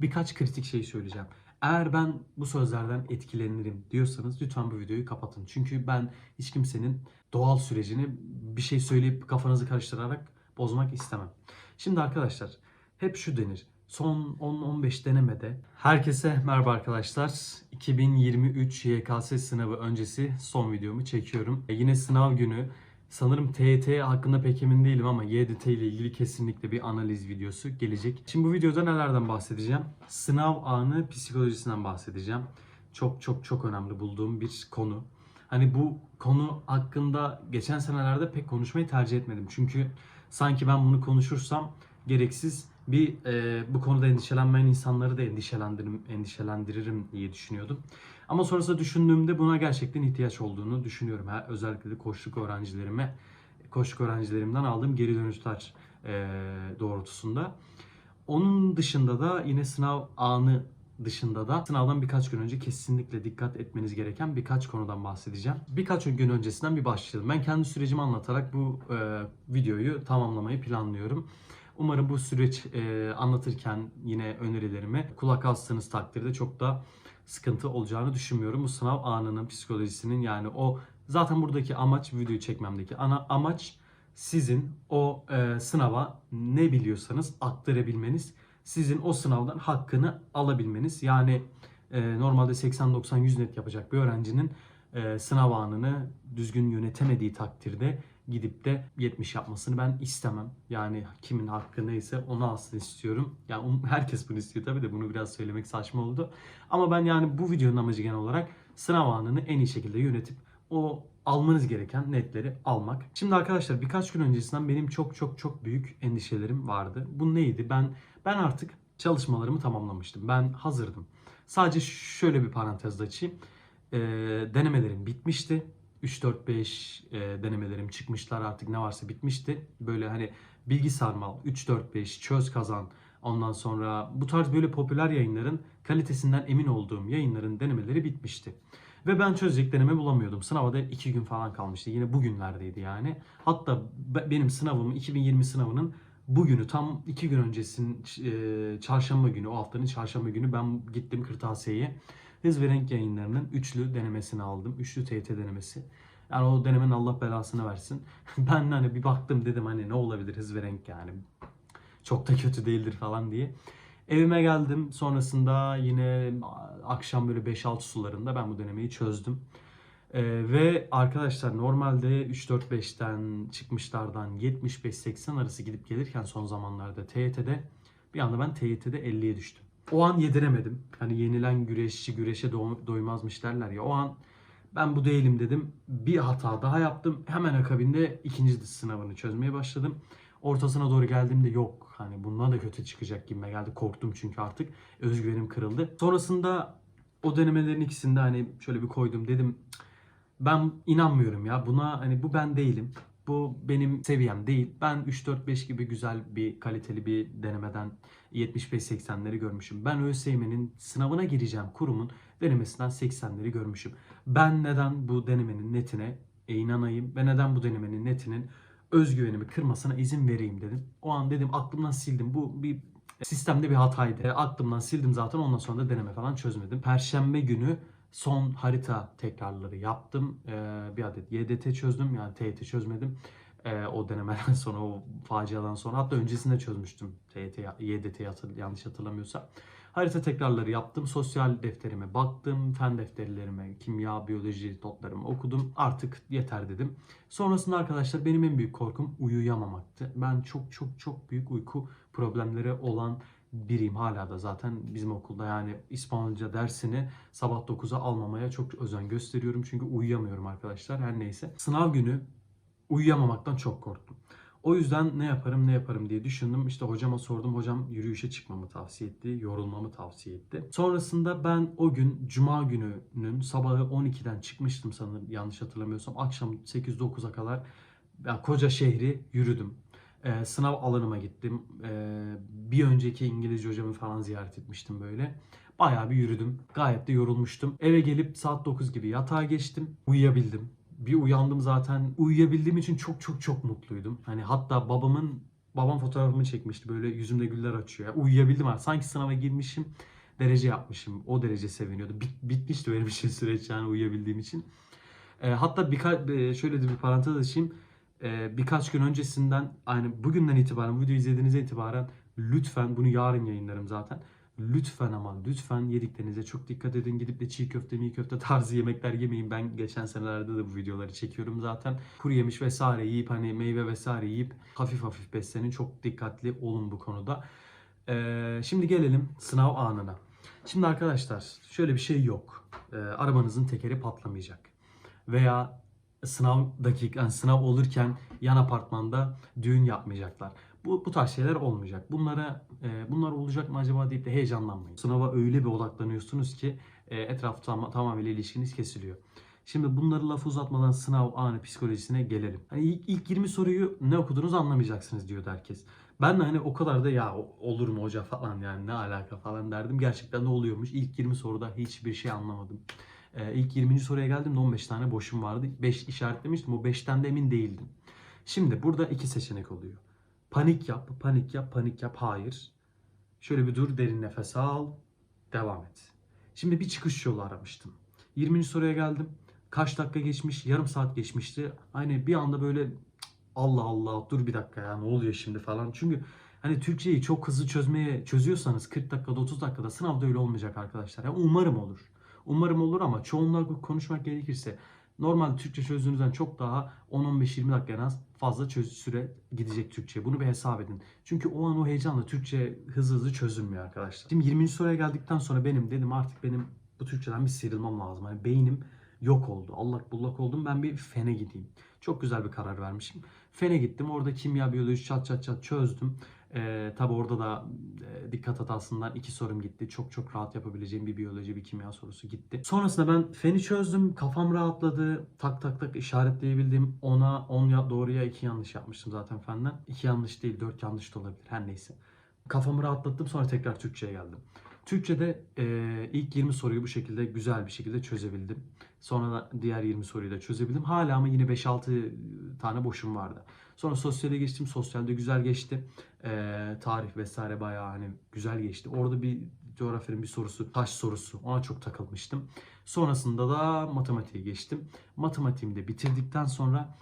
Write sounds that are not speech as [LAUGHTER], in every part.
Birkaç kritik şey söyleyeceğim. Eğer ben bu sözlerden etkilenirim diyorsanız lütfen bu videoyu kapatın. Çünkü ben hiç kimsenin doğal sürecini bir şey söyleyip kafanızı karıştırarak bozmak istemem. Şimdi arkadaşlar hep şu denir. Son 10-15 denemede herkese merhaba arkadaşlar. 2023 YKS sınavı öncesi son videomu çekiyorum. E, yine sınav günü Sanırım TYT hakkında pek emin değilim ama YDT ile ilgili kesinlikle bir analiz videosu gelecek. Şimdi bu videoda nelerden bahsedeceğim? Sınav anı psikolojisinden bahsedeceğim. Çok çok çok önemli bulduğum bir konu. Hani bu konu hakkında geçen senelerde pek konuşmayı tercih etmedim. Çünkü sanki ben bunu konuşursam gereksiz bir e, bu konuda endişelenmeyen insanları da endişelendiririm, endişelendiririm diye düşünüyordum. Ama sonrasında düşündüğümde buna gerçekten ihtiyaç olduğunu düşünüyorum. Ha, özellikle de koçluk öğrencilerime, koçluk öğrencilerimden aldığım geri dönüşler e, doğrultusunda. Onun dışında da yine sınav anı dışında da sınavdan birkaç gün önce kesinlikle dikkat etmeniz gereken birkaç konudan bahsedeceğim. Birkaç gün öncesinden bir başlayalım. Ben kendi sürecimi anlatarak bu e, videoyu tamamlamayı planlıyorum. Umarım bu süreç e, anlatırken yine önerilerimi kulak astığınız takdirde çok da sıkıntı olacağını düşünmüyorum. Bu sınav anının psikolojisinin yani o zaten buradaki amaç videoyu çekmemdeki ana amaç sizin o e, sınava ne biliyorsanız aktarabilmeniz, sizin o sınavdan hakkını alabilmeniz. Yani e, normalde 80-90-100 net yapacak bir öğrencinin e, sınav anını düzgün yönetemediği takdirde gidip de 70 yapmasını ben istemem. Yani kimin hakkı neyse onu alsın istiyorum. Yani um- [LAUGHS] herkes bunu istiyor tabii de bunu biraz söylemek saçma oldu. Ama ben yani bu videonun amacı genel olarak sınav anını en iyi şekilde yönetip o almanız gereken netleri almak. Şimdi arkadaşlar birkaç gün öncesinden benim çok çok çok büyük endişelerim vardı. Bu neydi? Ben ben artık çalışmalarımı tamamlamıştım. Ben hazırdım. Sadece şöyle bir parantez açayım. Ee, denemelerim bitmişti. 3-4-5 e, denemelerim çıkmışlar artık ne varsa bitmişti. Böyle hani bilgi sarmal 3-4-5 çöz kazan ondan sonra bu tarz böyle popüler yayınların kalitesinden emin olduğum yayınların denemeleri bitmişti. Ve ben çözecek deneme bulamıyordum. Sınava da 2 gün falan kalmıştı. Yine bugünlerdeydi yani. Hatta be- benim sınavım 2020 sınavının bugünü tam 2 gün öncesin e, çarşamba günü o haftanın çarşamba günü ben gittim kırtasiyeye. Hız ve renk yayınlarının üçlü denemesini aldım. Üçlü TYT denemesi. Yani o denemenin Allah belasını versin. [LAUGHS] Ben hani bir baktım dedim hani ne olabilir hız ve renk yani. Çok da kötü değildir falan diye. Evime geldim. Sonrasında yine akşam böyle 5-6 sularında ben bu denemeyi çözdüm. Ee, ve arkadaşlar normalde 3-4-5'ten çıkmışlardan 75-80 arası gidip gelirken son zamanlarda TYT'de bir anda ben TYT'de 50'ye düştüm. O an yediremedim. Hani yenilen güreşçi güreşe do- doymazmış derler ya. O an ben bu değilim dedim. Bir hata daha yaptım. Hemen akabinde ikinci sınavını çözmeye başladım. Ortasına doğru geldiğimde yok hani bundan da kötü çıkacak gibime geldi. Korktum çünkü artık özgüvenim kırıldı. Sonrasında o denemelerin ikisinde hani şöyle bir koydum dedim ben inanmıyorum ya buna hani bu ben değilim. Bu benim seviyem değil. Ben 3-4-5 gibi güzel bir kaliteli bir denemeden 75-80'leri görmüşüm. Ben ÖSYM'nin sınavına gireceğim kurumun denemesinden 80'leri görmüşüm. Ben neden bu denemenin netine e, inanayım ve neden bu denemenin netinin özgüvenimi kırmasına izin vereyim dedim. O an dedim aklımdan sildim. Bu bir sistemde bir hataydı. E, aklımdan sildim zaten ondan sonra da deneme falan çözmedim. Perşembe günü son harita tekrarları yaptım. Ee, bir adet YDT çözdüm yani TYT çözmedim. Ee, o denemeden [LAUGHS] sonra o faciadan sonra hatta öncesinde çözmüştüm TYT YDT'yi hatır, yanlış hatırlamıyorsam. Harita tekrarları yaptım. Sosyal defterime baktım. Fen defterlerime, kimya, biyoloji notlarımı okudum. Artık yeter dedim. Sonrasında arkadaşlar benim en büyük korkum uyuyamamaktı. Ben çok çok çok büyük uyku problemleri olan biriyim hala da zaten bizim okulda yani İspanyolca dersini sabah 9'a almamaya çok özen gösteriyorum. Çünkü uyuyamıyorum arkadaşlar her neyse. Sınav günü uyuyamamaktan çok korktum. O yüzden ne yaparım ne yaparım diye düşündüm. İşte hocama sordum. Hocam yürüyüşe çıkmamı tavsiye etti. Yorulmamı tavsiye etti. Sonrasında ben o gün Cuma gününün sabahı 12'den çıkmıştım sanırım yanlış hatırlamıyorsam. Akşam 8-9'a kadar ya, koca şehri yürüdüm. Ee, sınav alanıma gittim. Ee, bir önceki İngilizce hocamı falan ziyaret etmiştim böyle. Bayağı bir yürüdüm. Gayet de yorulmuştum. Eve gelip saat 9 gibi yatağa geçtim. Uyuyabildim. Bir uyandım zaten. Uyuyabildiğim için çok çok çok mutluydum. Hani hatta babamın babam fotoğrafımı çekmişti. Böyle yüzümde güller açıyor. Yani uyuyabildim artık. Sanki sınava girmişim. Derece yapmışım. O derece seviniyordu. Bit, bitmişti benim için süreç yani uyuyabildiğim için. E, hatta birkaç e, şöyle de bir parantez açayım. E, birkaç gün öncesinden aynı bugünden itibaren bu videoyu izlediğinizde itibaren lütfen bunu yarın yayınlarım zaten. Lütfen ama lütfen yediklerinize çok dikkat edin. Gidip de çiğ köfte, mi köfte tarzı yemekler yemeyin. Ben geçen senelerde de bu videoları çekiyorum zaten. Kuru yemiş vesaire yiyip hani meyve vesaire yiyip hafif hafif beslenin. Çok dikkatli olun bu konuda. Ee, şimdi gelelim sınav anına. Şimdi arkadaşlar şöyle bir şey yok. Ee, arabanızın tekeri patlamayacak. Veya sınav dakika yani sınav olurken yan apartmanda düğün yapmayacaklar. Bu, bu tarz şeyler olmayacak. Bunlara e, bunlar olacak mı acaba deyip de heyecanlanmayın. Sınava öyle bir odaklanıyorsunuz ki e, etraf tam, tamamıyla ilişkiniz kesiliyor. Şimdi bunları lafı uzatmadan sınav anı psikolojisine gelelim. Hani ilk, ilk 20 soruyu ne okuduğunuzu anlamayacaksınız diyordu herkes. Ben de hani o kadar da ya olur mu hoca falan yani ne alaka falan derdim. Gerçekten de oluyormuş. İlk 20 soruda hiçbir şey anlamadım. Ee, ilk 20. soruya geldim de 15 tane boşum vardı. 5 işaretlemiştim. O 5'ten de emin değildim. Şimdi burada iki seçenek oluyor. Panik yap, panik yap, panik yap. Hayır. Şöyle bir dur, derin nefes al. Devam et. Şimdi bir çıkış yolu aramıştım. 20. soruya geldim. Kaç dakika geçmiş? Yarım saat geçmişti. Hani bir anda böyle Allah Allah dur bir dakika ya ne oluyor şimdi falan. Çünkü hani Türkçeyi çok hızlı çözmeye çözüyorsanız 40 dakikada 30 dakikada sınavda öyle olmayacak arkadaşlar. Yani umarım olur. Umarım olur ama çoğunlukla konuşmak gerekirse normal Türkçe çözdüğünüzden çok daha 10-15-20 dakika en az fazla çöz süre gidecek Türkçe. Bunu bir hesap edin. Çünkü o an o heyecanla Türkçe hızlı hızlı çözülmüyor arkadaşlar. Şimdi 20. soruya geldikten sonra benim dedim artık benim bu Türkçeden bir sıyrılmam lazım. Hani beynim yok oldu. Allak bullak oldum. Ben bir fene gideyim. Çok güzel bir karar vermişim. Fene gittim. Orada kimya, biyoloji çat çat çat çözdüm. Ee, tabi orada da e, dikkat hatasından iki sorum gitti. Çok çok rahat yapabileceğim bir biyoloji, bir kimya sorusu gitti. Sonrasında ben feni çözdüm. Kafam rahatladı. Tak tak tak işaretleyebildim. Ona 10 ya doğruya 2 yanlış yapmıştım zaten fenden. 2 yanlış değil 4 yanlış da olabilir. Her neyse. Kafamı rahatlattım. Sonra tekrar Türkçe'ye geldim. Türkçe'de e, ilk 20 soruyu bu şekilde güzel bir şekilde çözebildim. Sonra diğer 20 soruyu da çözebildim. Hala ama yine 5-6 tane boşum vardı. Sonra sosyale geçtim. Sosyalde güzel geçti. E, tarih vesaire bayağı hani güzel geçti. Orada bir coğrafyanın bir sorusu, taş sorusu. Ona çok takılmıştım. Sonrasında da matematiğe geçtim. Matematiğimi de bitirdikten sonra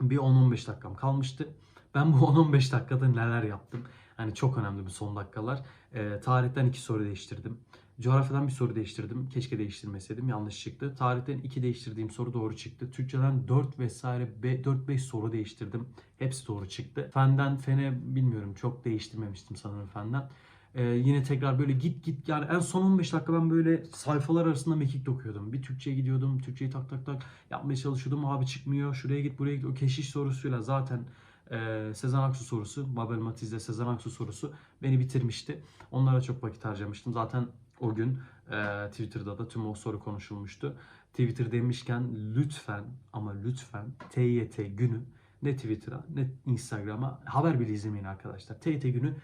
bir 10-15 dakikam kalmıştı. Ben bu [LAUGHS] 10-15 dakikada neler yaptım? Hani çok önemli bu son dakikalar. E, tarihten iki soru değiştirdim. Coğrafyadan bir soru değiştirdim. Keşke değiştirmeseydim. Yanlış çıktı. Tarihten iki değiştirdiğim soru doğru çıktı. Türkçeden 4 vesaire 4-5 soru değiştirdim. Hepsi doğru çıktı. Fenden fene bilmiyorum. Çok değiştirmemiştim sanırım fenden. Ee, yine tekrar böyle git git yani en son 15 dakika ben böyle sayfalar arasında mekik dokuyordum. Bir Türkçe'ye gidiyordum. Türkçeyi tak tak tak yapmaya çalışıyordum. Abi çıkmıyor. Şuraya git buraya git. O keşiş sorusuyla zaten e, Sezen Aksu sorusu, Mabel Matiz'de Sezen Aksu sorusu beni bitirmişti. Onlara çok vakit harcamıştım. Zaten o gün e, Twitter'da da tüm o soru konuşulmuştu. Twitter demişken lütfen ama lütfen TYT günü ne Twitter'a ne Instagram'a haber bile izlemeyin arkadaşlar. TYT günü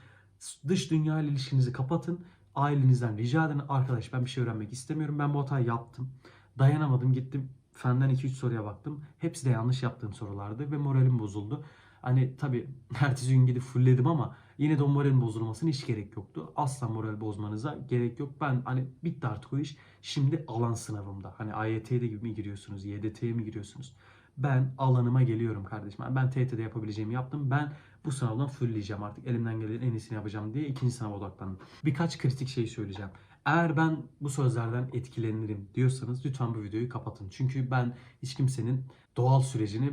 dış dünya ile ilişkinizi kapatın. Ailenizden rica edin. Arkadaş ben bir şey öğrenmek istemiyorum. Ben bu hatayı yaptım. Dayanamadım gittim. Fenden 2-3 soruya baktım. Hepsi de yanlış yaptığım sorulardı ve moralim bozuldu. Hani tabi [LAUGHS] ertesi gün gidip fullledim ama yine de moralin bozulmasına hiç gerek yoktu. Asla moral bozmanıza gerek yok. Ben hani bitti artık o iş. Şimdi alan sınavımda. Hani AYT'de gibi mi giriyorsunuz? YDT'ye mi giriyorsunuz? Ben alanıma geliyorum kardeşim. Ben TYT'de yapabileceğimi yaptım. Ben bu sınavdan fullleyeceğim artık. Elimden gelen en iyisini yapacağım diye ikinci sınava odaklandım. Birkaç kritik şey söyleyeceğim. Eğer ben bu sözlerden etkilenirim diyorsanız lütfen bu videoyu kapatın. Çünkü ben hiç kimsenin doğal sürecini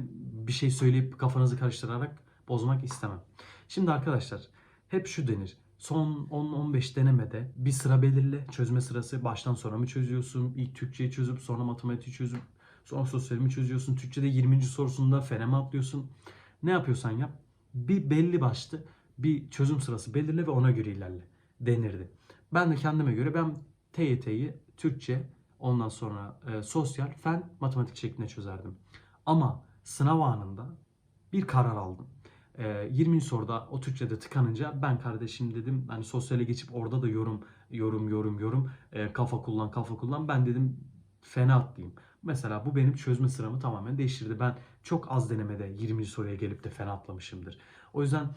bir şey söyleyip kafanızı karıştırarak bozmak istemem. Şimdi arkadaşlar hep şu denir. Son 10-15 denemede bir sıra belirle. Çözme sırası baştan sona mı çözüyorsun? İlk Türkçeyi çözüp sonra matematiği çözüp sonra sosyalimi çözüyorsun. Türkçede 20. sorusunda fene mi atlıyorsun? Ne yapıyorsan yap. Bir belli başlı bir çözüm sırası belirle ve ona göre ilerle denirdi. Ben de kendime göre ben TYT'yi Türkçe, ondan sonra e, sosyal, fen, matematik şeklinde çözerdim. Ama sınav anında bir karar aldım. E, 20. soruda o Türkçe'de tıkanınca ben kardeşim dedim hani sosyale geçip orada da yorum yorum yorum yorum e, kafa kullan kafa kullan ben dedim fena atlayayım. Mesela bu benim çözme sıramı tamamen değiştirdi. Ben çok az denemede 20. soruya gelip de fena atlamışımdır. O yüzden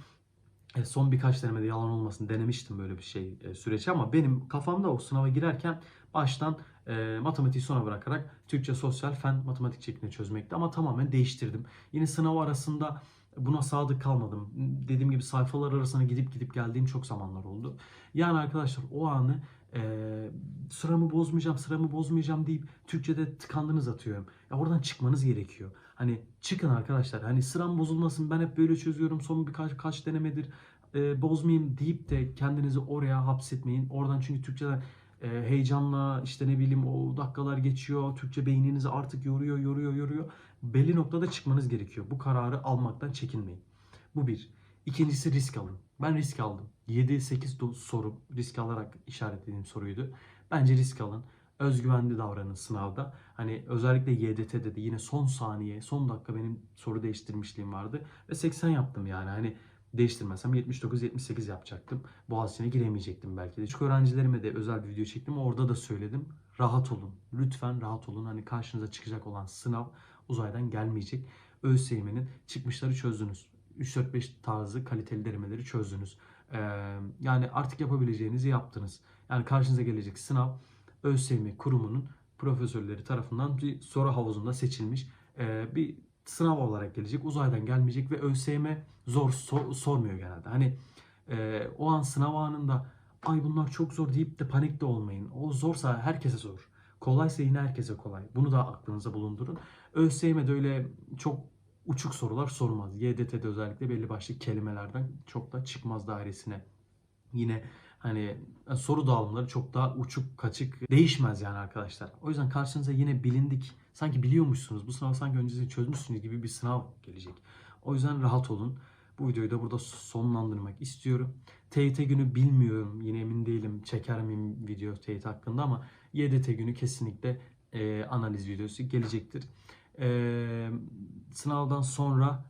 E, son birkaç denemede yalan olmasın denemiştim böyle bir şey e, süreç ama benim kafamda o sınava girerken baştan e, matematiği sona bırakarak Türkçe, sosyal, fen, matematik şeklinde çözmekti ama tamamen değiştirdim. Yine sınav arasında buna sadık kalmadım. Dediğim gibi sayfalar arasına gidip gidip geldiğim çok zamanlar oldu. Yani arkadaşlar o anı e, sıramı bozmayacağım, sıramı bozmayacağım deyip Türkçe'de tıkandınız atıyorum. Ya oradan çıkmanız gerekiyor. Hani çıkın arkadaşlar. Hani sıram bozulmasın ben hep böyle çözüyorum. Son birkaç kaç denemedir e, bozmayayım deyip de kendinizi oraya hapsetmeyin. Oradan çünkü Türkçeden e, heyecanla işte ne bileyim o dakikalar geçiyor. Türkçe beyninizi artık yoruyor, yoruyor, yoruyor. Belli noktada çıkmanız gerekiyor. Bu kararı almaktan çekinmeyin. Bu bir. İkincisi risk alın. Ben risk aldım. 7-8 soru risk alarak işaretlediğim soruydu. Bence risk alın. Özgüvenli davranın sınavda. Hani özellikle YDT'de de yine son saniye, son dakika benim soru değiştirmişliğim vardı. Ve 80 yaptım yani. Hani değiştirmesem 79-78 yapacaktım. Boğaziçi'ne giremeyecektim belki de. Çünkü öğrencilerime de özel bir video çektim. Orada da söyledim. Rahat olun. Lütfen rahat olun. Hani karşınıza çıkacak olan sınav uzaydan gelmeyecek. ÖSYM'nin çıkmışları çözdünüz. 3-4-5 tarzı kaliteli denemeleri çözdünüz. Ee, yani artık yapabileceğinizi yaptınız. Yani karşınıza gelecek sınav ÖSYM kurumunun profesörleri tarafından bir soru havuzunda seçilmiş e, bir sınav olarak gelecek. Uzaydan gelmeyecek ve ÖSYM zor sor- sormuyor genelde. Hani e, o an sınav anında ay bunlar çok zor deyip de panik de olmayın. O zorsa herkese zor. Kolaysa yine herkese kolay. Bunu da aklınıza bulundurun. ÖSYM'de öyle çok uçuk sorular sormaz. YDT'de özellikle belli başlı kelimelerden çok da çıkmaz dairesine. Yine hani soru dağılımları çok daha uçuk kaçık değişmez yani arkadaşlar. O yüzden karşınıza yine bilindik sanki biliyormuşsunuz bu sınav sanki öncesinde çözmüşsünüz gibi bir sınav gelecek. O yüzden rahat olun. Bu videoyu da burada sonlandırmak istiyorum. TYT günü bilmiyorum yine emin değilim çeker miyim video TYT hakkında ama YDT günü kesinlikle e, analiz videosu gelecektir. E, sınavdan sonra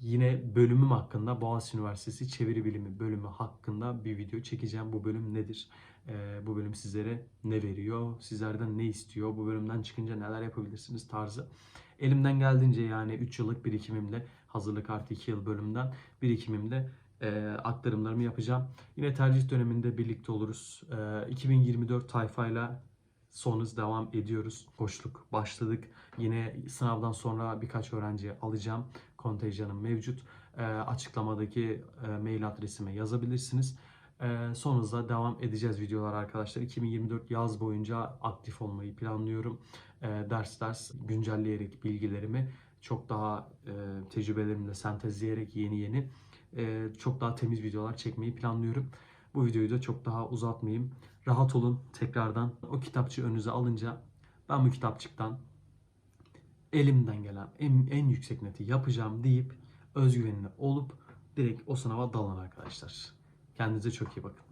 yine bölümüm hakkında Boğaziçi Üniversitesi Çeviri Bilimi bölümü hakkında bir video çekeceğim. Bu bölüm nedir? Ee, bu bölüm sizlere ne veriyor? Sizlerden ne istiyor? Bu bölümden çıkınca neler yapabilirsiniz tarzı. Elimden geldiğince yani 3 yıllık birikimimle hazırlık artı 2 yıl bölümden birikimimle e, aktarımlarımı yapacağım. Yine tercih döneminde birlikte oluruz. E, 2024 tayfayla son hız devam ediyoruz. Koşluk başladık. Yine sınavdan sonra birkaç öğrenci alacağım. Kontenjanım mevcut. E, açıklamadaki e, mail adresime yazabilirsiniz. E, son hızla devam edeceğiz videolar arkadaşlar. 2024 yaz boyunca aktif olmayı planlıyorum. E, ders ders güncelleyerek bilgilerimi çok daha e, tecrübelerimle sentezleyerek yeni yeni e, çok daha temiz videolar çekmeyi planlıyorum. Bu videoyu da çok daha uzatmayayım. Rahat olun tekrardan. O kitapçı önünüze alınca ben bu kitapçıktan elimden gelen en, en yüksek neti yapacağım deyip özgüvenli olup direkt o sınava dalın arkadaşlar. Kendinize çok iyi bakın.